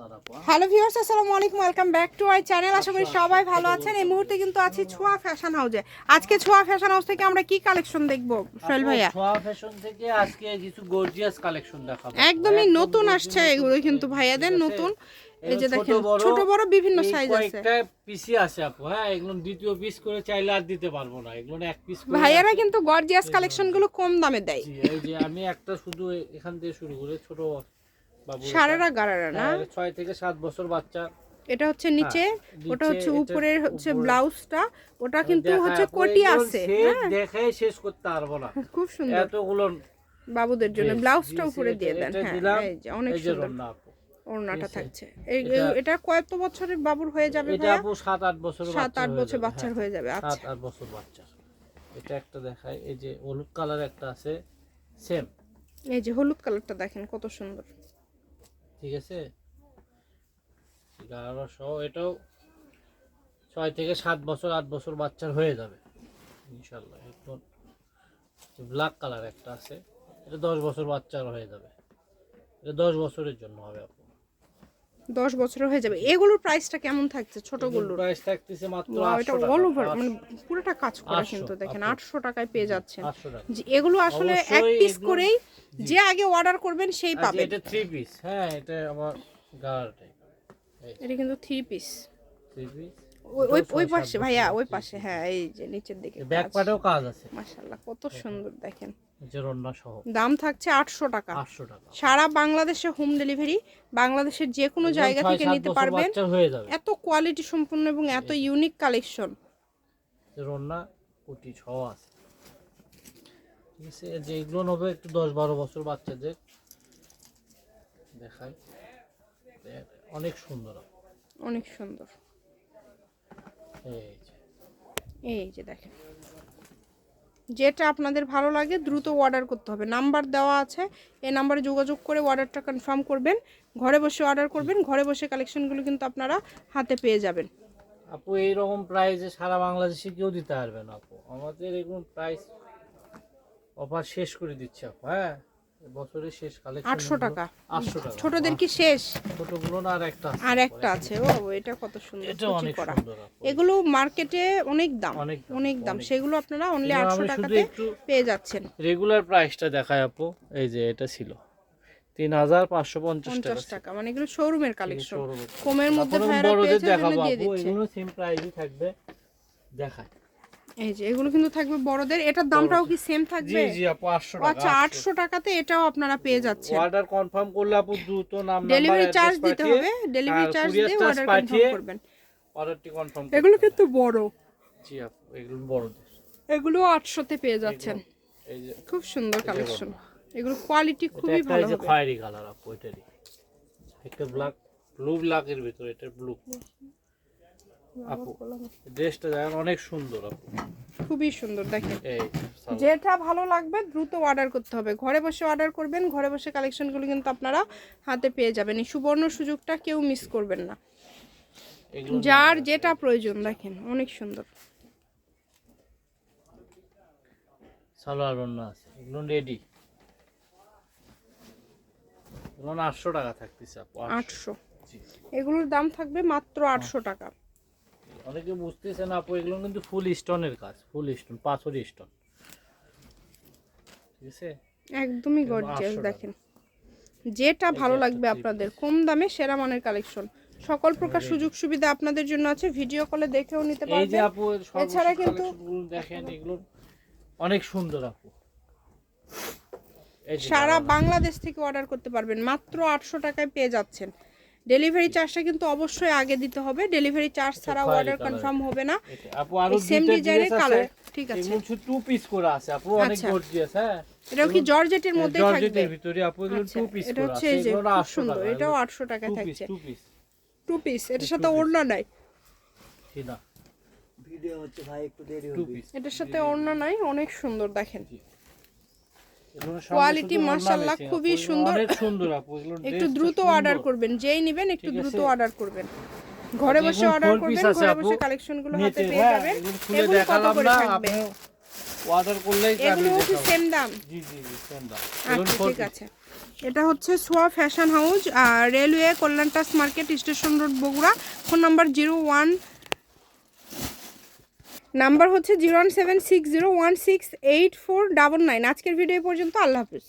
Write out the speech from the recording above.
হ্যাঁ? Hello viewers আসসালামু আলাইকুম welcome back to I channel. আশা করি সবাই ভালো আছেন। এই মুহূর্তে কিন্তু আছি ছোঁয়া ফ্যাশন হাউসে আজকে ছোঁয়া ফ্যাশন হাউস থেকে আমরা কি কালেকশন দেখব সোহেল ভাইয়া? ছোঁয়া ফ্যাশন থেকে আজকে কিছু গর্জিয়াস কালেকশন দেখাবো। একদমই নতুন আসছে এগুলো কিন্তু ভাইয়াদের নতুন। এই যে দেখেন ছোট বড় বিভিন্ন সাইজ আছে। কয়েকটা পিসি আছে আপু হ্যাঁ? এগুলো দ্বিতীয় পিস করে চাইলে আর দিতে পারব না। এগুলো এক পিস করে ভাইয়ারা কিন্তু গর্জিয়াস কালেকশনগুলো কম দামে দেয়। এই যে আমি একটা শুধু এখান থেকে শুরু করে ছোট সারারা গারারা না? ছয় থেকে সাত বছর বাচ্চা। এটা হচ্ছে নিচে হ্যাঁ, ওটা হচ্ছে উপরের হচ্ছে ব্লাউজটা ওটা কিন্তু হচ্ছে কোটি আছে হ্যাঁ? শেষ করতে পারব না। খুব সুন্দর। এতগুলো বাবুদের জন্য ব্লাউজটা উপরে দিয়ে দেন হ্যাঁ এই যে অনেক সুন্দর। ওড়নাটা থাকছে। এই- এটা- কত বছরের বাবুর হয়ে যাবে এটা আপু সাত আট বছর সাত আট বছর বাচ্চার হয়ে যাবে আচ্ছা। আট বছর বাচ্চা। এটা একটা দেখায় এই যে হলুদ কালার একটা আছে সেম এই যে হলুদ কালারটা দেখেন কত সুন্দর। ঠিক আছে? গাঢ় সহ এটাও ছয় থেকে সাত বছর, আট বছর বাচ্চার হয়ে যাবে। ইনশাল্লাহ একদম ব্ল্যাক কালার একটা আছে, এটা দশ বছর বাচ্চার হয়ে যাবে। এটা দশ বছরের জন্য হবে আপু দশ বছরের হয়ে যাবে। এগুলোর প্রাইসটা কেমন থাকছে? ছোটগুলোর প্রাইস থাকতেছে মাত্র এটা অল ওভার মানে পুরোটা কাজ করা কিন্তু দেখেন। আটশো। টাকায় পেয়ে যাচ্ছেন। 800 যে এগুলো আসলে এক পিস করেই যে আগে অর্ডার করবেন সেই পাবেন। এটা থ্রি পিস হ্যাঁ এটা আমার এটা কিন্তু থ্রি পিস থ্রি পিস ওই ওই ওই পাশে ভাইয়া ওই পাশে হ্যাঁ এই যে নিচের দিকে ব্যাক পাটেও কাজ আছে। মাশাল্লাহ কত সুন্দর দেখেন। সহ। দাম থাকছে আটশো টাকা। আটশো টাকা। সারা বাংলাদেশে হোম ডেলিভারি বাংলাদেশের যে কোনো জায়গা থেকে নিতে পারবেন। এত কোয়ালিটি সম্পূর্ণ এবং এত ইউনিক কালেকশন রন্না কোটি ছ আছে। ঠিক আছে যে এগুলো নেবে একটু দশ বারো বছর বাচ্চাদের দেখাই। অনেক সুন্দর। অনেক সুন্দর। এই যে দেখেন। যেটা আপনাদের ভালো লাগে, দ্রুত অর্ডার করতে হবে। নাম্বার দেওয়া আছে, এই নাম্বারে যোগাযোগ করে অর্ডারটা কনফার্ম করবেন। ঘরে বসে অর্ডার করবেন, ঘরে বসে কালেকশনগুলো কিন্তু আপনারা হাতে পেয়ে যাবেন। আপু, এইরকম প্রাইসে সারা বাংলাদেশে কেউ দিতে পারবেন আপু। আমাদের এরকম প্রাইস অফার শেষ করে দিচ্ছে, আপু হ্যাঁ? বছরের শেষ কালেকশন আটশো টাকা। আটশো টাকা। ছোটদের কি শেষ? ছোটগুলো না আর একটা আছে। আর একটা আছে। ও এটা কত সুন্দর। এটা অনেক সুন্দর এগুলো মার্কেটে অনেক দাম। অনেক দাম, সেগুলো আপনারা অনলি এবার আটশো আমি শুধু টাকাতে একটু পেয়ে যাচ্ছেন। রেগুলার প্রাইসটা দেখায় আপু। এই যে এটা ছিল। তিন হাজার পাঁচশো পঞ্চাশ টাকা মানে এগুলো শোরুমের কালেকশন কমের মধ্যে ভাইরা পেয়েছে দেখাবো দিয়ে দিচ্ছে এগুলো সেম প্রাইসই থাকবে। দেখায় এই যে এগুলো কিন্তু থাকবে বড়দের। এটার দামটাও কি সেম জি থাকবে? জি আপু আটশো ও আচ্ছা আটশো। টাকাতে এটাও আপনারা পেয়ে যাচ্ছেন। অর্ডার কনফার্ম করলে আপু দ্রুত নাম ডেলিভারি চার্জ দিতে হবে। ডেলিভারি চার্জ দিয়ে অর্ডার কনফার্ম করবেন। অর্ডারটি কনফার্ম এগুলো কিন্তু বড়। জি আপু এগুলো বড়দের। এগুলো আটশোতে পেয়ে যাচ্ছেন। এই যে খুব সুন্দর কালেকশন এগুলো কোয়ালিটি খুবই ভালো যে খয়েরি কালার আপু এটারই। একটা ব্ল্যাক ব্লু ব্ল্যাকের ভিতরে এটা ব্লু আপু ড্রেসটা দেখেন অনেক সুন্দর আপু। খুবই সুন্দর দেখেন। এই যেটা ভালো লাগবে দ্রুত অর্ডার করতে হবে। ঘরে বসে অর্ডার করবেন ঘরে বসে কালেকশনগুলো কিন্তু আপনারা হাতে পেয়ে যাবেন। এই সুবর্ণ সুযোগটা কেউ মিস করবেন না। যার যেটা প্রয়োজন দেখেন অনেক সুন্দর। সালোয়ার রান্না আছে এগুলো রেডি এগুলো না আটশো টাকা থাকতেছে আপু আটশো। আটশো। জি। এগুলোর দাম থাকবে মাত্র আটশো টাকা। অনেকে বুঝতেছে না আপু এগুলো কিন্তু ফুল স্টোনের কাজ ফুল স্টোন পাথর স্টোন ঠিক আছে? একদমই গর্জিয়াস দেখেন। যেটা ভালো লাগবে আপনাদের কম দামে সেরা মানের কালেকশন সকল প্রকার সুযোগ সুবিধা আপনাদের জন্য আছে ভিডিও কলে দেখেও নিতে পারবেন এই যে আপু এছাড়া কিন্তু- দেখেন এগুলো অনেক সুন্দর আপু। সারা বাংলাদেশ থেকে অর্ডার করতে পারবেন মাত্র আটশো টাকায় পেয়ে যাচ্ছেন। ডেলিভারি চার্জটা কিন্তু অবশ্যই আগে দিতে হবে। ডেলিভারি চার্জ ছাড়া অর্ডার কনফার্ম হবে না। আপু আরও সেম ডিজাইনের কালার ঠিক আছে। এগুলো শুধু টু পিস করে আছে আপু অনেক আচ্ছা। গর্জিয়াস হ্যাঁ। এটাও কি জর্জেটের মধ্যে থাকবে? জর্জেটের ভিতরে আপু এগুলো আচ্ছা টু পিস এটা করে হচ্ছে আছে। এই যে এগুলো খুব 800 সুন্দর। টাকা এটাও আটশো টাকায় টু থাকছে। টু পিস টু পিস এটার সাথে ওড়না নাই। ঠিক না। ভিডিও হচ্ছে ভাই একটু দেরি টু হবে পিস এটার সাথে ওড়না নাই অনেক সুন্দর দেখেন। Quality মাশাআল্লাহ খুবই সুন্দর। সুন্দর আপু একটু দ্রুত অর্ডার করবেন যেই নেবেন একটু দ্রুত অর্ডার করবেন। ঘরে বসে অর্ডার করবেন ঘরে। বসে কালেকশনগুলো হাতে পেয়ে হ্যাঁ, যাবেন। এগুলো কত দেখালাম করে না থাকবে আপনি অর্ডার করলেই এগুলো কি। সেম দাম। জি জি জি সেম দাম। আচ্ছা ঠিক আছে। এটা হচ্ছে সোয়া ফ্যাশন হাউস আর railway কল্যাণটাস market station road Bogura. Phone number zero one number হচ্ছে zero one seven six zero one six eight four double nine. আজকের ভিডিও পর্যন্ত। আল্লাহ হাফিজ।